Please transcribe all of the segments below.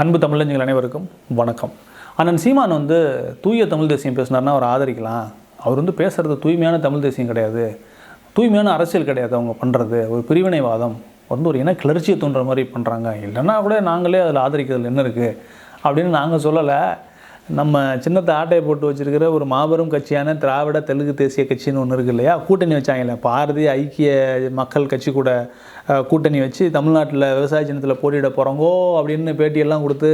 அன்பு தமிழஞ்சங்கள் அனைவருக்கும் வணக்கம். அண்ணன் சீமான் வந்து தூய தமிழ் தேசியம் பேசினார்னா அவர் ஆதரிக்கலாம். அவர் வந்து பேசுகிறது தூய்மையான தமிழ் தேசியம் கிடையாது. தூய்மையான அரசியல் கிடையாது அவங்க பண்ணுறது ஒரு பிரிவினைவாதம். வந்து ஒரு இன கிளர்ச்சியை தோன்ற மாதிரி பண்ணுறாங்க இல்லைன்னா கூட நாங்களே அதில் ஆதரிக்கிறதுல என்ன இருக்குது அப்படின்னு நாங்கள் சொல்லலை. நம்ம சின்னத்தை ஆட்டையை போட்டு வச்சிருக்கிற ஒரு மாபெரும் கட்சியான திராவிட தெலுங்கு தேசிய கட்சின்னு ஒன்று இருக்கு இல்லையா? கூட்டணி வச்சாங்கல்ல. பாரதி ஐக்கிய மக்கள் கட்சி கூட கூட்டணி வச்சு தமிழ்நாட்டில் விவசாய சின்னத்தில் போட்டியிட போகிறோங்கோ அப்படின்னு பேட்டியெல்லாம் கொடுத்து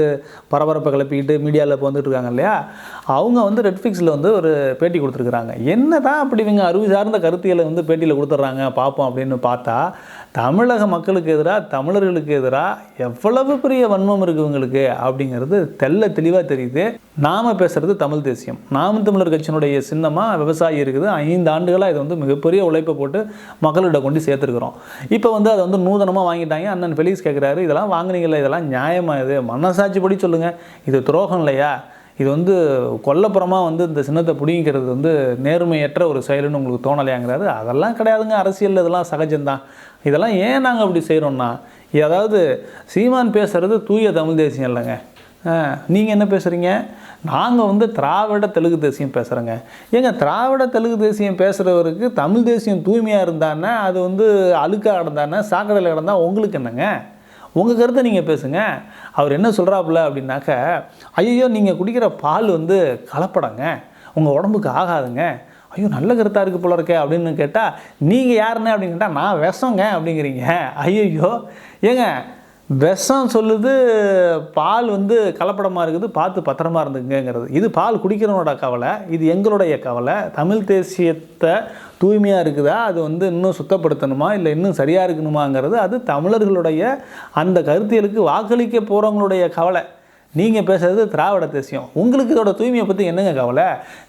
பரபரப்பை கிளப்பிக்கிட்டு மீடியாவில் இப்போ வந்துட்டு இருக்காங்க இல்லையா? அவங்க வந்து ரெட்ஃபிக்ஸில் வந்து ஒரு பேட்டி கொடுத்துருக்குறாங்க. என்ன தான் அப்படி இவங்க அறிவு சார்ந்த கருத்தியலை வந்து பேட்டியில் கொடுத்துட்றாங்க பார்ப்போம் அப்படின்னு பார்த்தா தமிழக மக்களுக்கு எதிராக தமிழர்களுக்கு எதிராக எவ்வளவு பெரிய வன்மம் இருக்குது இவங்களுக்கு அப்படிங்கிறது தெல்ல தெளிவாக தெரியுது. நாம் பேசுகிறது தமிழ் தேசியம். நாம் தமிழர் கட்சியினுடைய சின்னமாக விவசாயி இருக்குது. ஐந்து ஆண்டுகளாக இது வந்து மிகப்பெரிய உழைப்பை போட்டு மக்கள்கிட்ட கொண்டு சேர்த்துருக்குறோம். இப்போ வந்து அதை வந்து நூதனமாக வாங்கிட்டாங்க. அண்ணன் ஃபெலிக்ஸ் கேட்குறாரு இதெல்லாம் வாங்குனீங்களே இதெல்லாம் நியாயமாக இது? மனசாட்சி படி சொல்லுங்கள் இது துரோகம் இல்லையா? இது வந்து கொல்லப்புறமாக வந்து இந்த சின்னத்தை பிடிங்கிறது வந்து நேர்மையற்ற ஒரு செயலுன்னு உங்களுக்கு தோணலையாங்கிறாரு. அதெல்லாம் கிடையாதுங்க. அரசியல் இதெல்லாம் சகஜம்தான். இதெல்லாம் ஏன் நாங்கள் அப்படி செய்கிறோம்னா அதாவது சீமான் பேசுகிறது தூய தமிழ் தேசியம் இல்லைங்க. நீங்கள் என்ன பேசுகிறீங்க நாங்கள் வந்து திராவிட தெலுங்கு தேசியம் பேசுகிறோங்க ஏங்க திராவிட தெலுங்கு தேசியம் பேசுகிறவருக்கு தமிழ் தேசியம் தூய்மையாக இருந்தானே அது வந்து அழுக்காக இருந்தானே சாக்கடையில் கிடந்தால் உங்களுக்கு என்னங்க? உங்கள் கருத்தை நீங்கள் பேசுங்க. அவர் என்ன சொல்கிறாப்புல அப்படின்னாக்க ஐயோ நீங்கள் குடிக்கிற பால் வந்து கலப்படங்க. உங்கள் உடம்புக்கு ஆகாதுங்க. ஐயோ நல்ல கருத்தாக இருக்குது போல இருக்கே அப்படின்னு கேட்டால் நீங்கள் யாருன்னு? அப்படின்னு கேட்டால் நான் விஷங்க அப்படிங்கிறீங்க. ஐயோ ஏங்க விஷம் சொல்லுது பால் வந்து கலப்படமாக இருக்குது பார்த்து பத்திரமா இருந்துங்கிறது இது பால் குடிக்கிறவனோட கவலை இது எங்களுடைய கவலை. தமிழ் தேசியத்தை தூய்மையாக இருக்குதா? அது வந்து இன்னும் சுத்தப்படுத்தணுமா? இல்லை இன்னும் சரியாக இருக்கணுமாங்கிறது அது தமிழர்களுடைய அந்த கருத்தியலுக்கு வாக்களிக்க போகிறவங்களுடைய கவலை. நீங்கள் பேசுகிறது திராவிட தேசியம். உங்களுக்கு இதோட தூய்மையை பற்றி என்னங்க கவலை?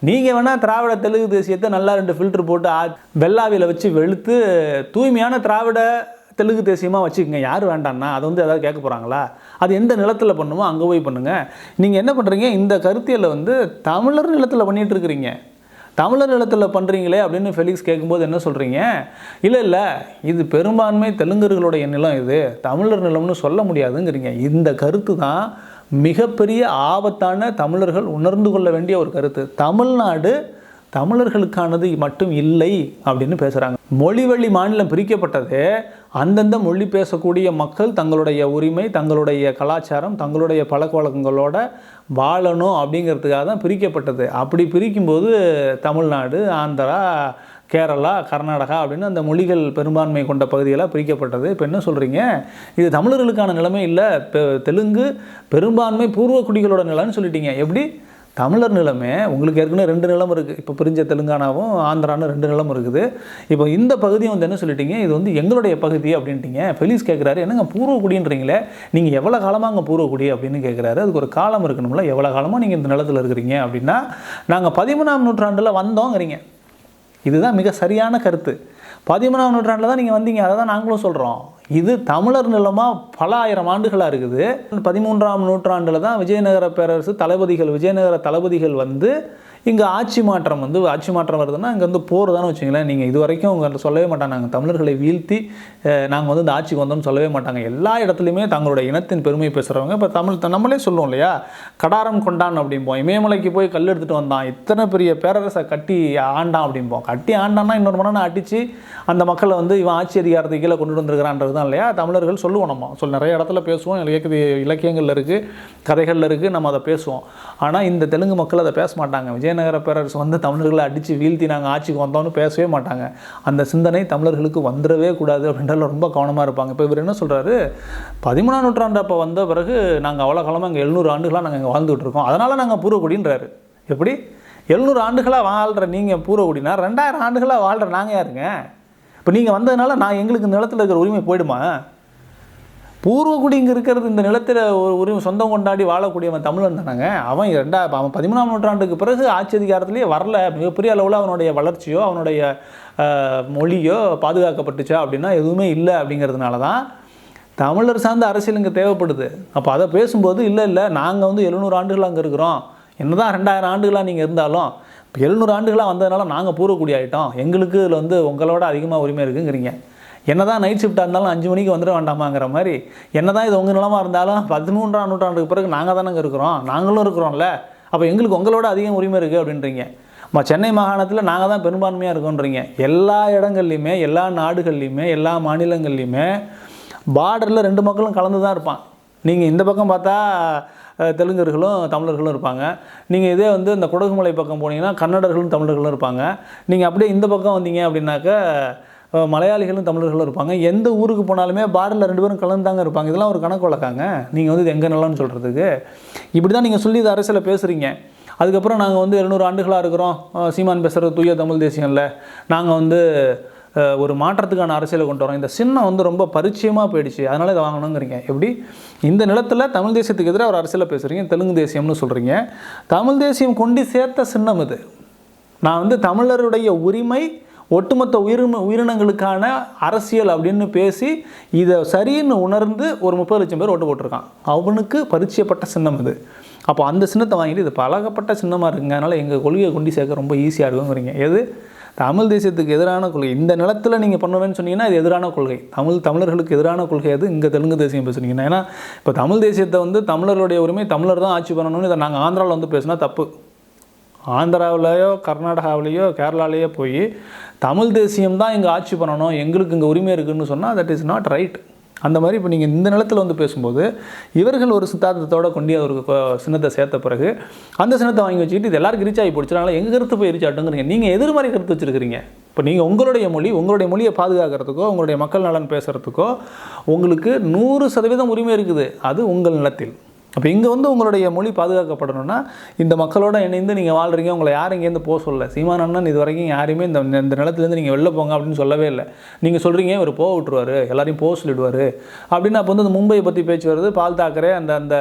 நீங்கள் வேணால் திராவிட தெலுங்கு தேசியத்தை நல்லா ரெண்டு ஃபில்டர் போட்டு ஆ வெள்ளாவியில் வச்சு வெளுத்து தூய்மையான திராவிட தெலுங்கு தேசியமாக வச்சுக்கோங்க. யார் வேண்டாம்னா அது வந்து எதாவது கேட்க போகிறாங்களா அது எந்த நிலத்தில் பண்ணுமோ அங்கே போய் பண்ணுங்கள் நீங்கள் என்ன பண்ணுறீங்க இந்த கருத்தியலை வந்து தமிழர் நிலத்தில் பண்ணிகிட்டு இருக்கிறீங்க. தமிழர் நிலத்தில் பண்ணுறீங்களே அப்படின்னு ஃபெலிக்ஸ் கேட்கும்போது என்ன சொல்கிறீங்க இல்லை இல்லை. இது பெரும்பான்மை தெலுங்கர்களுடைய நிலம் இது. தமிழர் நிலம்னு சொல்ல முடியாதுங்கிறீங்க. இந்த கருத்து தான் மிகப்பெரிய ஆபத்தான தமிழர்கள் உணர்ந்து கொள்ள வேண்டிய ஒரு கருத்து. தமிழ்நாடு தமிழர்களுக்கானது மட்டும் இல்லை அப்படின்னு பேசுகிறாங்க மொழிவழி மாநிலம் பிரிக்கப்பட்டது அந்தந்த மொழி பேசக்கூடிய மக்கள் தங்களுடைய உரிமை தங்களுடைய கலாச்சாரம் தங்களுடைய பழக்க வழக்கங்களோட வாழணும் அப்படிங்கிறதுக்காக தான் பிரிக்கப்பட்டது. அப்படி பிரிக்கும்போது தமிழ்நாடு ஆந்திரா கேரளா கர்நாடகா அப்படின்னு அந்த மொழிகள் பெரும்பான்மை கொண்ட பகுதிகளாக பிரிக்கப்பட்டது. இப்போ என்ன சொல்கிறீங்க இது தமிழர்களுக்கான நிலைமை இல்லை. பெ- தெலுங்கு பெரும்பான்மை பூர்வ குடிகளோட நிலம்னு சொல்லிட்டீங்க. எப்படி? தமிழர் நிலமே உங்களுக்கு ஏற்கனவே ரெண்டு நிலம் இருக்குது இப்போ பிரிஞ்ச தெலுங்கானாவும் ஆந்திரான்னு ரெண்டு நிலம் இருக்குது. இப்போ இந்த பகுதியை வந்து என்ன சொல்லிட்டீங்க? இது வந்து எங்களுடைய பகுதி அப்படின்ட்டீங்க. ஃபெலிஸ் கேட்குறாரு என்னங்க பூர்வக்குடின்றீங்களே நீங்கள் எவ்வளோ காலமாக அங்கே பூர்வக்குடி அப்படின்னு கேட்குறாரு அதுக்கு ஒரு காலம் இருக்கணும்ல எவ்வளோ காலமாக நீங்கள் இந்த நிலத்தில் இருக்கிறீங்க அப்படின்னா நாங்கள் பதிமூணாம் நூற்றாண்டில் வந்தோங்கிறீங்க. இதுதான் மிக சரியான கருத்து. பதிமூணாம் நூற்றாண்டில் தான் நீங்கள் வந்தீங்க அதை தான் நாங்களும் சொல்கிறோம் இது தமிழர் நிலமாக பல ஆயிரம் ஆண்டுகளாக இருக்குது. பதிமூன்றாம் நூற்றாண்டில் தான் விஜயநகர பேரரசு தளபதிகள் விஜயநகர தளபதிகள் வந்து இங்கே ஆட்சி மாற்றம் வந்து ஆட்சி மாற்றம் வருதுன்னா இங்கே வந்து போர் வச்சுங்களேன். நீங்கள் இது வரைக்கும் உங்கள்கிட்ட சொல்லவே மாட்டாங்க. நாங்கள் தமிழர்களை வீழ்த்தி நாங்கள் வந்து இந்த ஆட்சிக்கு வந்தோம்னு சொல்லவே மாட்டாங்க. எல்லா இடத்துலையுமே தங்களுடைய இனத்தின் பெருமை பேசுகிறவங்க இப்போ தமிழ் நம்மளே சொல்லுவோம் இல்லையா? கடாரம் கொண்டான் அப்படிம்போம். இமயமலைக்கு போய் கல் எடுத்துகிட்டு வந்தான். இத்தனை பெரிய பேரரசை கட்டி ஆண்டான் அப்படிம்போம். கட்டி ஆண்டான்னா இன்னொரு மணி அடித்து அந்த மக்களை வந்து இவன் ஆட்சி அதிகாரத்தை கீழே கொண்டு வந்திருக்கிறான்றது தான் இல்லையா? தமிழர்கள் சொல்லுவோம் நம்ம. சொல் நிறைய இடத்துல பேசுவோம். இலக்கிய இலக்கியங்களில் இருக்குது கதைகளில் இருக்குது நம்ம அதை பேசுவோம். ஆனால் இந்த தெலுங்கு மக்கள் அதை பேச மாட்டாங்க. விஜயநகர பேரரசு வந்து தமிழர்களை அடித்து வீழ்த்தி நாங்கள் ஆட்சிக்கு வந்தோம்னு பேசவே மாட்டாங்க. அந்த சிந்தனை தமிழர்களுக்கு வந்துடவே கூடாது அப்படின்றதுல ரொம்ப கவனமாக இருப்பாங்க. இப்போ இவர் என்ன சொல்கிறாரு பதிமூணாம் நூற்றாண்டு அப்போ வந்த பிறகு நாங்கள் அவ்வளோ காலமாக இங்கே எழுநூறு ஆண்டுகளாக நாங்கள் இங்கே வாழ்ந்துகிட்டு இருக்கோம். அதனால் நாங்கள் பூர்வக்குடின்றாரு எப்படி? எழுநூறு ஆண்டுகளாக வாழ்கிற நீங்கள் பூர்வக்குடினா ரெண்டாயிரம் ஆண்டுகளாக வாழ்கிற நாங்கள் யாருங்க? இப்போ நீங்கள் வந்ததுனால நான் எங்களுக்கு இந்த நிலத்தில் இருக்கிற உரிமை போயிடுமா? பூர்வக்குடி இங்கே இருக்கிறது இந்த நிலத்தில் ஒரு உரிமை சொந்தம் கொண்டாடி வாழக்கூடியவன் தமிழன் தானேங்க. அவன் ரெண்டா அவன் பதிமூணாம் நூற்றாண்டுக்கு பிறகு ஆட்சி அதிகாரத்திலேயே வரல. மிகப்பெரிய அளவில் அவனுடைய வளர்ச்சியோ அவனுடைய மொழியோ பாதுகாக்கப்பட்டுச்சா அப்படின்னா எதுவுமே இல்லை அப்படிங்கிறதுனால தான் தமிழர் சார்ந்த அரசியல் இங்கே தேவைப்படுது. அப்போ அதை பேசும்போது இல்லை இல்லை நாங்கள் வந்து எழுநூறு ஆண்டுகள் அங்கே இருக்கிறோம். என்ன தான் ரெண்டாயிரம் ஆண்டுகளாக நீங்கள் இருந்தாலும் இப்போ எழுநூறு ஆண்டுகளாக வந்ததுனால நாங்கள் பூர்வக்குடி ஆகிட்டோம் எங்களுக்கு இதில் வந்து உங்களோட அதிகமாக உரிமை இருக்குங்கிறீங்க. என்னதான் நைட் ஷிஃப்ட்டாக இருந்தாலும் அஞ்சு மணிக்கு வந்துட வேண்டாமாங்கிற மாதிரி என்னதான் இது உங்கள் நிலமாக இருந்தாலும் பதிமூன்றாம் நூற்றாண்டுக்கு பிறகு நாங்கள் தானங்க இருக்கிறோம். நாங்களும் இருக்கிறோம்ல. அப்போ எங்களுக்கு உங்களோட அதிகம் உரிமை இருக்குது அப்படின்றீங்க. நம்ம சென்னை மாகாணத்தில் நாங்கள் தான் பெரும்பான்மையாக இருக்கோன்றீங்க. எல்லா இடங்கள்லையுமே எல்லா நாடுகள்லையுமே எல்லா மாநிலங்கள்லையுமே பார்டரில் ரெண்டு மக்களும் கலந்து தான் இருப்பான் நீங்கள் இந்த பக்கம் பார்த்தா தெலுங்கர்களும் தமிழர்களும் இருப்பாங்க. நீங்கள் இதே வந்து இந்த குடகுமலை பக்கம் போனீங்கன்னா கன்னடர்களும் தமிழர்களும் இருப்பாங்க. நீங்கள் அப்படியே இந்த பக்கம் வந்தீங்க அப்படின்னாக்க மலையாளிகளும் தமிழர்களும் இருப்பாங்க. எந்த ஊருக்கு போனாலுமே பாரில் ரெண்டு பேரும் கலந்தாங்க இருப்பாங்க. இதெல்லாம் ஒரு கணக்கு வழக்காங்க. நீங்கள் வந்து இது எங்கே நிலம்னு சொல்கிறதுக்கு இப்படி தான் நீங்கள் சொல்லி இது அரசியலில் பேசுகிறீங்க அதுக்கப்புறம் நாங்கள் வந்து எழுநூறு ஆண்டுகளாக இருக்கிறோம். சீமான் பேசுகிறது தூய தமிழ் தேசியம்ல. நாங்கள் வந்து ஒரு மாற்றத்துக்கான அரசியலை கொண்டு வரோம். இந்த சின்னம் வந்து ரொம்ப பரிச்சயமாக போயிடுச்சு. அதனால் இதை வாங்கணுங்கிறீங்க. எப்படி? இந்த நிலத்தில் தமிழ் தேசியத்துக்கு எதிராக ஒரு அரசியலை பேசுகிறீங்க தெலுங்கு தேசியம்னு சொல்கிறீங்க தமிழ் தேசியம் கொண்டு சேர்த்த சின்னம் இது. நான் வந்து தமிழருடைய உரிமை ஒட்டுமொத்த உயிரின உயிரினங்களுக்கான அரசியல் அப்படின்னு பேசி இதை சரின்னு உணர்ந்து ஒரு முப்பது லட்சம் பேர் ஓட்டு போட்டிருக்கான். அவனுக்கு பரிச்சயப்பட்ட சின்னம் இது அப்போ அந்த சின்னத்தை வாங்கிட்டு இது பழகப்பட்ட சின்னமாக இருக்குங்க. அதனால் எங்கள் கொள்கையை கொண்டு சேர்க்க ரொம்ப ஈஸியாக இருக்குங்கிறீங்க. எது? தமிழ் தேசியத்துக்கு எதிரான கொள்கை. இந்த நிலத்தில் நீங்கள் பண்ணுவேன்னு சொன்னீங்கன்னா இது எதிரான கொள்கை. தமிழ் தமிழர்களுக்கு எதிரான கொள்கை அது இங்கே தெலுங்கு தேசியம் பேசுனீங்கன்னா. ஏன்னா இப்போ தமிழ் தேசியத்தை வந்து தமிழர்களுடைய உரிமை தமிழர் தான் ஆட்சி பண்ணணும்னு இதை நாங்கள் ஆந்திராவில் வந்து பேசினா தப்பு. ஆந்திராவிலையோ கர்நாடகாவிலேயோ கேரளாலேயோ போய் தமிழ் தேசியம் தான் இங்கே ஆட்சி பண்ணணும் எங்களுக்கு இங்கே உரிமை இருக்குதுன்னு சொன்னால் தட் இஸ் நாட் ரைட் அந்த மாதிரி இப்போ நீங்கள் இந்த நிலத்தில் வந்து பேசும்போது இவர்கள் ஒரு சித்தாந்தத்தோடு கொண்டு ஒரு சின்னத்தை சேர்த்த பிறகு அந்த சின்னத்தை வாங்கி வச்சுக்கிட்டு இது எல்லாருக்கும் ரீச் ஆகி போச்சுனால எங்கள் கருத்து போய் ரீச் ஆட்டுங்கிறீங்க நீங்கள் எதிர்மறை கருத்து வச்சிருக்கிறீங்க. இப்போ நீங்கள் உங்களுடைய மொழி உங்களுடைய மொழியை பாதுகாக்கிறதுக்கோ உங்களுடைய மக்கள் நலன் பேசுகிறதுக்கோ உங்களுக்கு நூறு சதவீதம் உரிமை இருக்குது. அது உங்கள் நிலத்தில். அப்போ இங்கே வந்து உங்களுடைய மொழி பாதுகாக்கப்படணும்னா இந்த மக்களோட இணைந்து நீங்கள் வாழ்கிறீங்க உங்களை யாரும் இங்கேருந்து போக சொல்லலை. சீமான் அண்ணன் இது வரைக்கும் யாரையுமே இந்த இந்த நிலத்துலேருந்து நீங்கள் வெளில போங்க அப்படின்னு சொல்லவே இல்லை. நீங்கள் சொல்கிறீங்க இவர் போக விட்டுருவாரு எல்லாரையும் போக சொல்லிடுவார். அப்படின்னு அப்போ வந்து இந்த மும்பையை பற்றி பேச்சு வருது. பால் தாக்கரே அந்த அந்த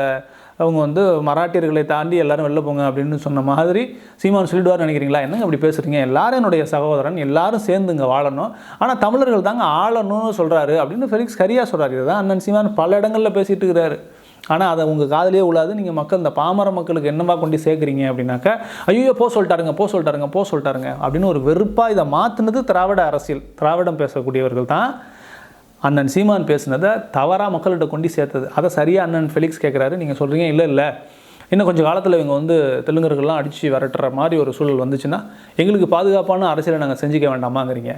அவங்க வந்து மராட்டியர்களை தாண்டி எல்லாரும் வெளில போங்க அப்படின்னு சொன்ன மாதிரி சீமான் சொல்லிடுவார்னு நினைக்கிறீங்களா? என்னங்க அப்படி பேசுகிறீங்க எல்லாரும் என்னுடைய சகோதரன் எல்லாரும் சேர்ந்து இங்கே வாழணும். ஆனால் தமிழர்கள் தாங்க ஆளணும்னு சொல்கிறாரு அப்படின்னு ஃபெலிக்ஸ் சரியாக சொல்கிறாரு இதுதான் அண்ணன் சீமான் பல இடங்களில் பேசிகிட்டு இருக்கிறாரு. ஆனால் அதை உங்கள் காதலே உள்ளாது நீங்கள் மக்கள் இந்த பாமர மக்களுக்கு என்னவா கொண்டு சேர்க்குறீங்க அப்படின்னாக்கா ஐயோ போ சொல்லிட்டாருங்க போ சொல்லிட்டாருங்க போ சொல்லிட்டாருங்க அப்படின்னு ஒரு வெறுப்பாக இதை மாற்றினது திராவிட அரசியல் திராவிடம் பேசக்கூடியவர்கள் தான். அண்ணன் சீமான் பேசுனதை தவறாக மக்கள்கிட்ட கொண்டு சேர்த்தது. அதை சரியாக அண்ணன் ஃபெலிக்ஸ் கேட்குறாரு நீங்கள் சொல்கிறீங்க இல்லை இல்லை. இன்னும் கொஞ்சம் காலத்தில் இவங்க வந்து தெலுங்கர்கள்லாம் அடித்து விரட்டுற மாதிரி ஒரு சூழல் வந்துச்சுன்னா எங்களுக்கு பாதுகாப்பான அரசியலை நாங்கள் செஞ்சுக்க வேண்டாமாங்கிறீங்க.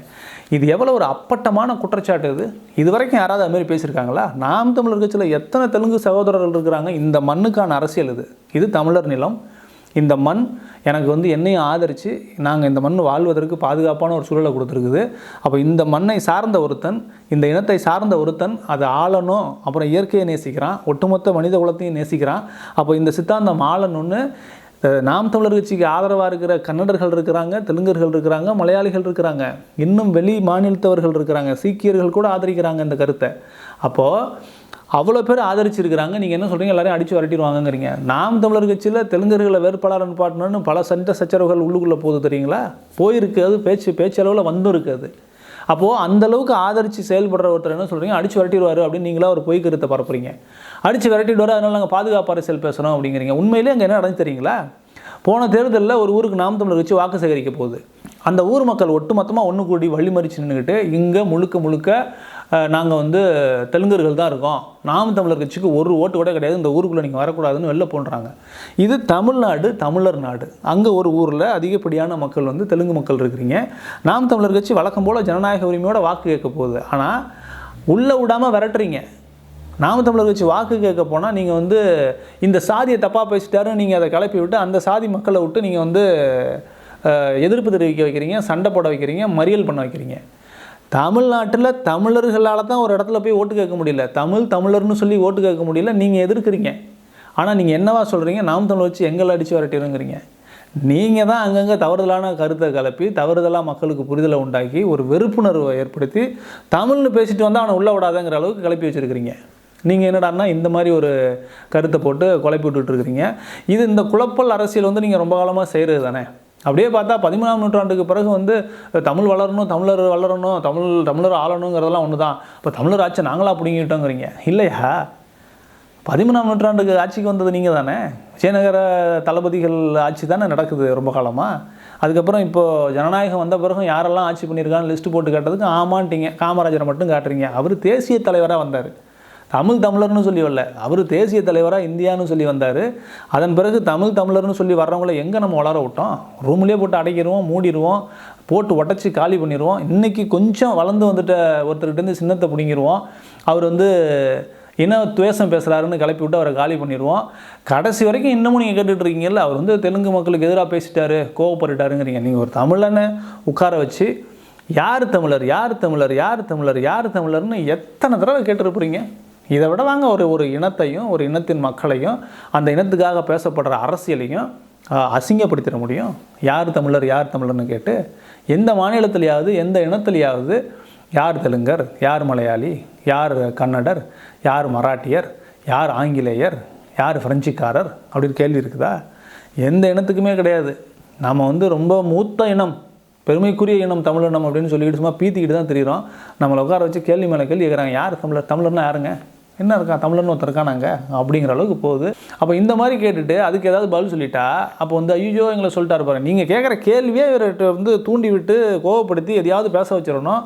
இது எவ்வளோ ஒரு அப்பட்டமான குற்றச்சாட்டு இது? இது வரைக்கும் யாராவது அது மாதிரி பேசியிருக்காங்களா? நாம் தமிழர் கட்சியில் எத்தனை தெலுங்கு சகோதரர்கள் இருக்கிறாங்க? இந்த மண்ணுக்கான அரசியல் இது. இது தமிழர் நிலம். இந்த மண் எனக்கு வந்து என்னையும் ஆதரித்து நாங்கள் இந்த மண் வாழ்வதற்கு பாதுகாப்பான ஒரு சூழலை கொடுத்துருக்குது. அப்போ இந்த மண்ணை சார்ந்த ஒருத்தன் இந்த இனத்தை சார்ந்த ஒருத்தன் அதை ஆளணும். அப்புறம் இயற்கையை நேசிக்கிறான். ஒட்டுமொத்த மனித குலத்தையும் நேசிக்கிறான். அப்போ இந்த சித்தாந்தம் ஆளணும்னு நாம் தமிழர் கட்சிக்கு ஆதரவாக இருக்கிற கன்னடர்கள் இருக்கிறாங்க தெலுங்கர்கள் இருக்கிறாங்க மலையாளிகள் இருக்கிறாங்க. இன்னும் வெளி மாநிலத்தவர்கள் இருக்கிறாங்க. சீக்கியர்கள் கூட ஆதரிக்கிறாங்க இந்த கருத்தை. அப்போது அவ்வளோ பேர் ஆதரிச்சிருக்கிறாங்க. நீங்கள் என்ன சொல்கிறீங்க எல்லாரையும் அடித்து வரட்டிடுவாங்கங்கிறீங்க. நாம் தமிழர் கட்சியில் தெலுங்கர்களை வேட்பாளர் பாட்டணும்னு பல சண்டை சச்சரவுகள் உள்ளுக்குள்ளே போகுது தெரியுங்களா? போயிருக்கு அது பேச்சு பேச்சளவில் வந்தும் இருக்குது அப்போது அந்தளவுக்கு ஆதரித்து செயல்படுற ஒருத்தர் என்ன சொல்கிறீங்க அடித்து விரட்டிடுவார் அப்படின்னு நீங்களா ஒரு பொய் கருத்தை பரப்புறீங்க. அடித்து விரட்டிடுவார் அதனால் நாங்கள் பாதுகாப்பு அரசியல் பேசுகிறோம் அப்படிங்கிறீங்க. உண்மையிலே அங்கே என்ன நடந்து தெரியுங்களா? போன தேர்தலில் ஒரு ஊருக்கு நாம் தமிழர் கட்சி வாக்கு சேகரிக்க போகுது. அந்த ஊர் மக்கள் ஒட்டுமொத்தமாக ஒன்று கூடி வழிமறிச்சு நின்றுக்கிட்டு இங்கே முழுக்க முழுக்க நாங்கள் வந்து தெலுங்கர்கள் தான் இருக்கோம். நாம் தமிழர் கட்சிக்கு ஒரு ஓட்டு கூட கிடையாது. இந்த ஊருக்குள்ளே நீங்கள் வரக்கூடாதுன்னு வெளில போன்றாங்க. இது தமிழ்நாடு தமிழர் நாடு. அங்கே ஒரு ஊரில் அதிகப்படியான மக்கள் வந்து தெலுங்கு மக்கள் இருக்கிறீங்க. நாம் தமிழர் கட்சி வழக்கம் போல் ஜனநாயக உரிமையோட வாக்கு கேட்க போகுது. ஆனால் உள்ளே விடாமல் விரட்டுறீங்க. நாம் தமிழர் கட்சி வாக்கு கேட்க போனால் நீங்கள் வந்து இந்த சாதியை தப்பாக பேசிட்டாருன்னு நீங்கள் அதை கிளப்பி விட்டு அந்த சாதி மக்களை விட்டு நீங்கள் வந்து எதிர்ப்பு தெரிவிக்க வைக்கிறீங்க சண்டை போட வைக்கிறீங்க மறியல் பண்ண வைக்கிறீங்க. தமிழ்நாட்டில் தமிழர்களால் தான் ஒரு இடத்துல போய் ஓட்டு கேட்க முடியல. தமிழ் தமிழர்னு சொல்லி ஓட்டு கேட்க முடியல. நீங்கள் எதிர்க்கிறீங்க. ஆனால் நீங்கள் என்னவா சொல்கிறீங்க நாம் தமிழ் வச்சு எங்களை அடித்து விரட்டிடுங்கிறீங்க. நீங்கள் தான் அங்கங்கே தவறுதலான கருத்தை கலப்பி தவறுதலாக மக்களுக்கு புரிதலை உண்டாக்கி ஒரு வெறுப்புணர்வை ஏற்படுத்தி தமிழ்னு பேசிட்டு வந்தால் அவனை உள்ள விடாதங்கிற அளவுக்கு கிளப்பி வச்சுருக்கிறீங்க. நீங்கள் என்னடான்னா இந்த மாதிரி ஒரு கருத்தை போட்டு குழப்பி விட்டுட்ருக்கிறீங்க இது இந்த குழப்பல் அரசியல் வந்து நீங்கள் ரொம்ப காலமாக செய்கிறது தானே அப்படியே பார்த்தா பதிமூணாம் நூற்றாண்டுக்கு பிறகு வந்து தமிழ் வளரணும் தமிழர் வளரணும் தமிழ் தமிழர் ஆளணுங்கிறதெல்லாம் ஒன்று தான் இப்போ தமிழர் ஆட்சி நாங்களாக பிடிங்கிட்டோங்கிறீங்க இல்லையா? பதிமூணாம் நூற்றாண்டுக்கு ஆட்சிக்கு வந்தது நீங்கள் தானே விஜயநகர தளபதிகள் ஆட்சி தானே நடக்குது ரொம்ப காலமாக அதுக்கப்புறம் இப்போது ஜனநாயகம் வந்த பிறகும் யாரெல்லாம் ஆட்சி பண்ணியிருக்கான்னு லிஸ்ட்டு போட்டு காட்டுறதுக்கு ஆமான்ட்டீங்க. காமராஜரை மட்டும் காட்டுறீங்க. அவர் தேசிய தலைவராக வந்தார். தமிழ் தமிழர்னு சொல்லி வரல. அவர் தேசிய தலைவராக இந்தியான்னு சொல்லி வந்தார். அதன் பிறகு தமிழ் தமிழர்னு சொல்லி வர்றவங்கள எங்கே நம்ம வளர விட்டோம்? ரூம்லேயே போட்டு அடைக்கிடுவோம் மூடிடுவோம் போட்டு உடச்சி காலி பண்ணிடுவோம். இன்றைக்கி கொஞ்சம் வளர்ந்து வந்துட்ட ஒருத்தர்கிட்டேருந்து சின்னத்தை பிடிங்கிருவோம் அவர் வந்து என்ன துவேஷம் பேசுகிறாருன்னு கிளப்பி விட்டு அவரை காலி பண்ணிடுவோம். கடைசி வரைக்கும் இன்னமும் நீங்கள் கேட்டுட்ருக்கீங்கல்ல அவர் வந்து தெலுங்கு மக்களுக்கு எதிராக பேசிட்டாரு கோவப்பட்டுட்டாருங்கிறீங்க. நீங்கள் ஒரு தமிழனை உட்கார வச்சு யார் தமிழர் யார் தமிழர் யார் தமிழர் யார் தமிழர்னு எத்தனை தடவை கேட்டிருப்பீங்க இதை விட வாங்க ஒரு ஒரு இனத்தையும் ஒரு இனத்தின் மக்களையும் அந்த இனத்துக்காக பேசப்படுற அரசியலையும் அசிங்கப்படுத்திட முடியும். யார் தமிழர் யார் தமிழர்னு கேட்டு எந்த மாநிலத்திலேயாவது எந்த இனத்திலேயாவது யார் தெலுங்கர் யார் மலையாளி யார் கன்னடர் யார் மராட்டியர் யார் ஆங்கிலேயர் யார் ஃப்ரெஞ்சுக்காரர் அப்படின்னு கேள்வி இருக்குதா? எந்த இனத்துக்குமே கிடையாது. நாம் வந்து ரொம்ப மூத்த இனம் பெருமைக்குரிய இனம் தமிழினம் அப்படின்னு சொல்லிட்டு சும்மா பீத்திக்கிட்டு தான் தெரியுறோம். நம்மளை உட்கார வச்சு கேள்வி மேலே கேள்வி கேட்குறாங்க. யார் தமிழர் தமிழர்னா யாருங்க? என்ன இருக்கா? தமிழன் ஒருத்தர் இருக்கானாங்க அப்படிங்கிற அளவுக்கு போகுது. அப்போ இந்த மாதிரி கேட்டுட்டு அதுக்கு ஏதாவது பதில் சொல்லிட்டா அப்போ வந்து ஐயோ எங்களை சொல்லிட்டாரு பாருங்க நீங்கள் கேட்குற கேள்வியே இவர்கிட்ட வந்து தூண்டி விட்டு கோவப்படுத்தி எதையாவது பேச வச்சிடணும்.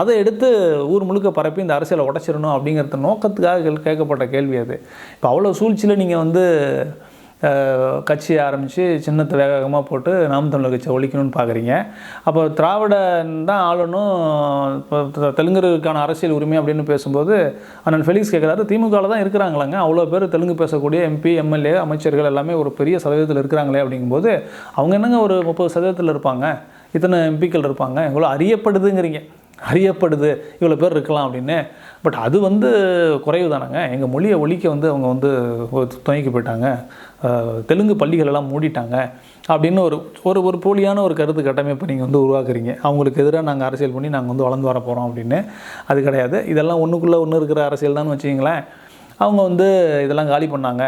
அதை எடுத்து ஊர் முழுக்க பரப்பி இந்த அரசியலை உடச்சிடணும் அப்படிங்கிறத நோக்கத்துக்காக கேட்கப்பட்ட கேள்வி அது. இப்போ அவ்வளோ சூழ்ச்சியில் நீங்கள் வந்து கட்சியை கட்சி ஆரம்பித்து சின்னத்தை வேக வேகமாக போட்டு நாம் தமிழர் கட்சியை ஒழிக்கணும்னு பார்க்குறீங்க அப்போ திராவிடன் தான் ஆளணும். இப்போ தெலுங்குக்கான அரசியல் உரிமை அப்படின்னு பேசும்போது அண்ணன் ஃபெலிக்ஸ் கேட்குறாரு திமுகவில் தான் இருக்கிறாங்களாங்க. அவ்வளோ பேர் தெலுங்கு பேசக்கூடிய எம்பி எம்எல்ஏ அமைச்சர்கள் எல்லாமே ஒரு பெரிய சதவீதத்தில் இருக்கிறாங்களே அப்படிங்கும்போது அவங்க என்னங்க ஒரு முப்பது சதவீதத்தில் இருப்பாங்க? இத்தனை எம்பிக்கள் இருப்பாங்க. இவ்வளோ அறியப்படுதுங்கிறீங்க. அறியப்படுது இவ்வளோ பேர் இருக்கலாம் அப்படின்னு. பட் அது வந்து குறைவு தானேங்க. எங்கள் மொழியை ஒழிக்க வந்து அவங்க வந்து ஒரு துணைக்கு போயிட்டாங்க. தெலுங்கு பள்ளிகளெல்லாம் மூடிட்டாங்க அப்படின்னு ஒரு ஒரு ஒரு போலியான ஒரு கருத்து கட்டமைப்பு நீங்கள் வந்து உருவாக்குறீங்க. அவங்களுக்கு எதிராக நாங்கள் அரசியல் பண்ணி நாங்கள் வந்து வளர்ந்து வர போகிறோம் அப்படின்னு. அது கிடையாது. இதெல்லாம் ஒன்றுக்குள்ளே ஒன்று இருக்கிற அரசியல் தான் வச்சிங்களேன் அவங்க வந்து இதெல்லாம் காலி பண்ணாங்க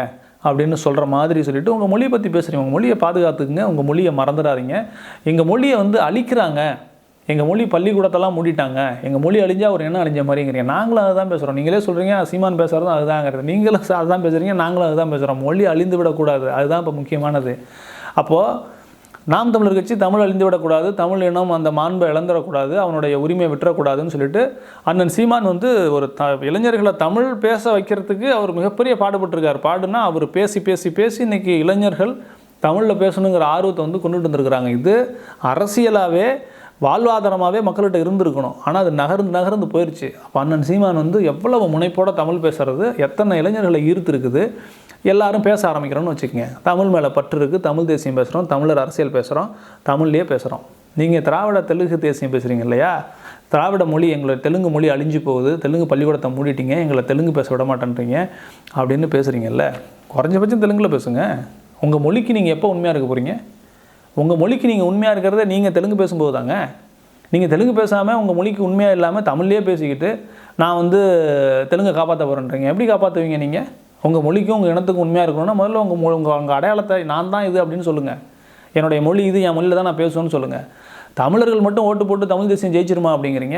அப்படின்னு சொல்கிற மாதிரி சொல்லிட்டு உங்கள் மொழியை பற்றி பேசுகிறீங்க உங்கள் மொழியை பாதுகாத்துக்குங்க. உங்கள் மொழியை மறந்துடாதீங்க. எங்கள் மொழியை வந்து அழிக்கிறாங்க. எங்கள் மொழி பள்ளிக்கூடத்தெல்லாம் மூடிட்டாங்க. எங்கள் மொழி அழிஞ்சால் ஒரு என்ன அழிஞ்ச மாதிரிங்கிறீங்க. நாங்களும் அதுதான் பேசுகிறோம் நீங்களே சொல்கிறீங்க சீமான் பேசுகிறதும் அதுதாங்கிறது. நீங்களும் அதுதான் பேசுகிறீங்க நாங்களும் அதுதான் பேசுகிறோம் மொழி அழிந்து விடக்கூடாது. அதுதான் இப்போ முக்கியமானது. அப்போது நாம் தமிழர் கட்சி தமிழ் அழிந்து விடக்கூடாது. தமிழ் இனம் அந்த மாண்பை இழந்துடக்கூடாது. அவனுடைய உரிமையை விட்டுறக்கூடாதுன்னு சொல்லிட்டு அண்ணன் சீமான் வந்து ஒரு த இளைஞர்களை தமிழ் பேச வைக்கிறதுக்கு அவர் மிகப்பெரிய பாடுபட்டிருக்கார். பாடுனா அவர் பேசி பேசி பேசி இன்றைக்கி இளைஞர்கள் தமிழில் பேசணுங்கிற ஆர்வத்தை வந்து கொண்டுட்டு வந்திருக்கிறாங்க. இது அரசியலாகவே வாழ்வாதாரமாகவே மக்கள்கிட்ட இருந்திருக்கணும். ஆனால் அது நகர்ந்து நகர்ந்து போயிடுச்சு அப்போ அண்ணன் சீமான் வந்து எவ்வளவு முனைப்போட தமிழ் பேசுறது எத்தனை இளைஞர்களை ஈர்த்திருக்குது எல்லாரும் பேச ஆரம்பிக்கிறோம்னு வச்சுக்கோங்க. தமிழ் மேலே பற்று இருக்குது தமிழ் தேசியம் பேசுகிறோம் தமிழர் அரசியல் பேசுகிறோம் தமிழ்லேயே பேசுகிறோம் நீங்கள் திராவிட தெலுங்கு தேசியம் பேசுகிறீங்க இல்லையா? திராவிட மொழி எங்களை தெலுங்கு மொழி அழிஞ்சு போகுது தெலுங்கு பள்ளிக்கூடத்தை மூடிட்டீங்க எங்களை தெலுங்கு பேச விட மாட்டேன்றீங்க அப்படின்னு பேசுகிறீங்கல்ல குறைஞ்சபட்சம் தெலுங்கில் பேசுங்க. உங்கள் மொழிக்கு நீங்கள் எப்போ உண்மையாக இருக்க போகிறீங்க உங்கள் மொழிக்கு நீங்கள் உண்மையாக இருக்கிறத நீங்கள் தெலுங்கு பேசும்போது தாங்க நீங்கள் தெலுங்கு பேசாமல் உங்கள் மொழிக்கு உண்மையாக இல்லாமல் தமிழ்லேயே பேசிக்கிட்டு நான் வந்து தெலுங்கை காப்பாற்ற போகிறேன்றீங்க எப்படி காப்பாற்றுவீங்க நீங்கள் உங்கள் மொழிக்கும் உங்கள் இனத்துக்கும் உண்மையாக இருக்கணும்னா முதல்ல உங்கள் மொழி உங்கள் உங்கள் அடையாளத்தை நான் தான் இது அப்படின்னு சொல்லுங்கள் என்னுடைய மொழி இது என் மொழியில் தான் நான் பேசுவேன்னு சொல்லுங்கள் தமிழர்கள் மட்டும் ஓட்டு போட்டு தமிழ் தேசியம் ஜெயிச்சிருமா அப்படிங்கிறீங்க?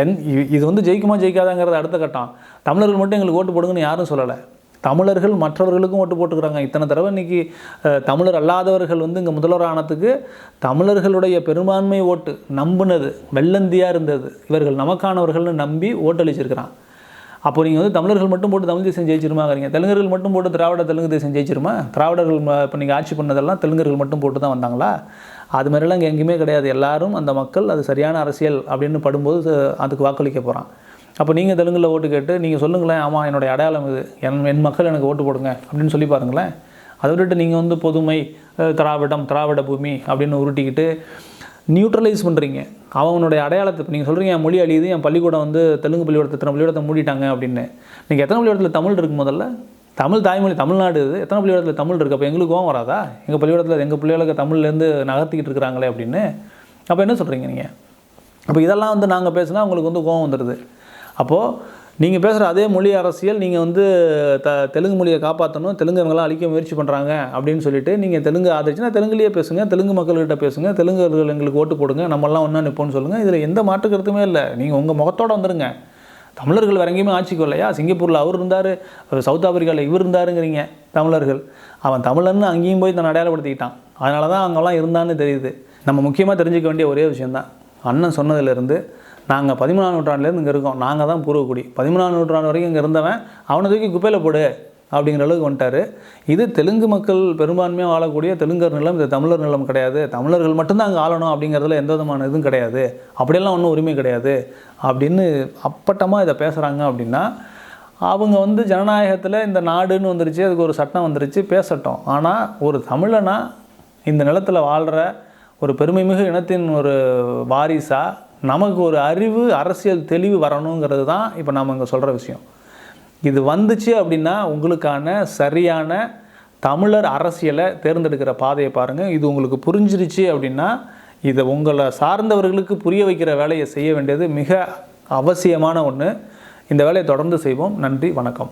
என் இது வந்து ஜெயிக்குமா ஜெயிக்காதாங்கிறது அடுத்த கட்டம். தமிழர்கள் மட்டும் எங்களுக்கு ஓட்டு போடுங்கன்னு யாரும் சொல்லலை. தமிழர்கள் மற்றவர்களுக்கும் ஓட்டு போட்டுக்கிறாங்க. இத்தனை தடவை இன்னைக்கு தமிழர் அல்லாதவர்கள் வந்து இங்கே முதல்வர் ஆனதுக்கு தமிழர்களுடைய பெரும்பான்மை ஓட்டு நம்புனது வெள்ளந்தியாக இருந்தது. இவர்கள் நமக்கானவர்கள்னு நம்பி ஓட்டளிச்சிருக்கிறான் அப்போ நீங்கள் வந்து தமிழர்கள் மட்டும் போட்டு தமிழ் தேசம் ஜெயிச்சிருமாங்கிறீங்க. தெலுங்கர்கள் மட்டும் போட்டு திராவிட தெலுங்கு தேசம் ஜெயிச்சிருமா? திராவிடர்கள் இப்போ நீங்கள் ஆட்சி பண்ணதெல்லாம் தெலுங்கர்கள் மட்டும் போட்டு தான் வந்தாங்களா? அது மாதிரிலாம் இங்கே எங்கேயுமே கிடையாது. எல்லாரும் அந்த மக்கள் அது சரியான அரசியல் அப்படின்னு படும்போது அதுக்கு வாக்களிக்க போகிறான் அப்போ நீங்கள் தெலுங்கில் ஓட்டு கேட்டு நீங்கள் சொல்லுங்களேன் ஆமாம் என்னுடைய அடையாளம் இது. என் என் மக்கள் எனக்கு ஓட்டு போடுங்க அப்படின்னு சொல்லி பாருங்களேன். அதை விட்டுட்டு நீங்கள் வந்து பொதுமை திராவிடம் திராவிட பூமி அப்படின்னு உருட்டிக்கிட்டு நியூட்ரலைஸ் பண்ணுறீங்க அவனுடைய அடையாளத்தை நீங்கள் சொல்கிறீங்க என் மொழி அழியுது என் பள்ளிக்கூடம் வந்து தெலுங்கு பள்ளிக்கூடத்தை எத்தனை பள்ளிக்கூடத்தை மூடிட்டாங்க அப்படின்னு. நீங்கள் எத்தனை பள்ளிக்கூடத்தில் தமிழ் இருக்கு முதல்ல? தமிழ் தாய்மொழி தமிழ்நாடு இது. எத்தனை பள்ளிக்கூடத்தில் தமிழ் இருக்குது அப்போ எங்களுக்கு கோவம் வராதா? எங்கள் பள்ளிக்கூடத்தில் எங்கள் பிள்ளைகளுக்கு தமிழ்லேருந்து நகர்த்திக்கிட்டு இருக்கிறாங்களே அப்படின்னு. அப்போ என்ன சொல்கிறீங்க நீங்கள் அப்போ இதெல்லாம் வந்து நாங்கள் பேசினா உங்களுக்கு வந்து கோவம் வந்துடுது அப்போது நீங்கள் பேசுகிற அதே மொழி அரசியல் நீங்கள் வந்து த தெலுங்கு மொழியை காப்பாற்றணும் தெலுங்குங்களாம் அழிக்க முயற்சி பண்ணுறாங்க அப்படின்னு சொல்லிட்டு நீங்கள் தெலுங்கு ஆதரிச்சுன்னா தெலுங்குலேயே பேசுங்க தெலுங்கு மக்கள்கிட்ட பேசுங்க தெலுங்குகள் எங்களுக்கு ஓட்டு போடுங்க நம்மளாம் ஒன்றா நிற்போம்னு சொல்லுங்கள் இதில் எந்த மாற்று கருத்துமே இல்லை. நீங்கள் உங்கள் முகத்தோடு வந்துடுங்க தமிழர்கள் வேறு எங்கேயுமே ஆட்சிக்கு வரலையா? சிங்கப்பூரில் அவர் இருந்தார் சவுத் ஆப்பிரிக்காவில் இவர் இருந்தாருங்கிறீங்க தமிழர்கள். அவன் தமிழன்னு அங்கேயும் போய் தன்னை அடையாளப்படுத்திக்கிட்டான். அதனால தான் அங்கெல்லாம் இருந்தான்னு தெரியுது. நம்ம முக்கியமாக தெரிஞ்சுக்க வேண்டிய ஒரே விஷயந்தான் அண்ணன் சொன்னதிலிருந்து நாங்கள் பதிமூணாம் நூற்றாண்டுலேருந்து இங்கே இருக்கோம். நாங்கள் தான் பூர்வக்குடி. பதிமூணாம் நூற்றாண்டு வரைக்கும் இங்கே இருந்தவன் அவனை தூக்கி குப்பையில் போடு அப்படிங்கிற அளவுக்கு வந்துட்டார். இது தெலுங்கு மக்கள் பெரும்பான்மையாக வாழக்கூடிய தெலுங்கர் நிலம் இது தமிழர் நிலம் கிடையாது. தமிழர்கள் மட்டும்தான் அங்கே ஆளணும் அப்படிங்கிறதுல எந்த விதமான இதுவும் கிடையாது. அப்படியெல்லாம் ஒன்றும் உரிமை கிடையாது. அப்படின்னு அப்பட்டமாக இதை பேசுகிறாங்க அப்படின்னா அவங்க வந்து ஜனநாயகத்தில் இந்த நாடுன்னு வந்துருச்சு அதுக்கு ஒரு சட்டம் வந்துருச்சு பேசட்டும். ஆனால் ஒரு தமிழனா இந்த நிலத்தில் வாழ்கிற ஒரு பெருமைமிகு இனத்தின் ஒரு வாரிசாக நமக்கு ஒரு அறிவு அரசியல் தெளிவு வரணுங்கிறது தான் இப்போ நாம் இங்கே சொல்கிற விஷயம். இது வந்துச்சு அப்படின்னா உங்களுக்கான சரியான தமிழர் அரசியலை தேர்ந்தெடுக்கிற பாதையை பாருங்கள் இது உங்களுக்கு புரிஞ்சிருச்சு அப்படின்னா இதை உங்களை சார்ந்தவர்களுக்கு புரிய வைக்கிற வேலையை செய்ய வேண்டியது மிக அவசியமான ஒன்று இந்த வேலையை தொடர்ந்து செய்வோம். நன்றி வணக்கம்.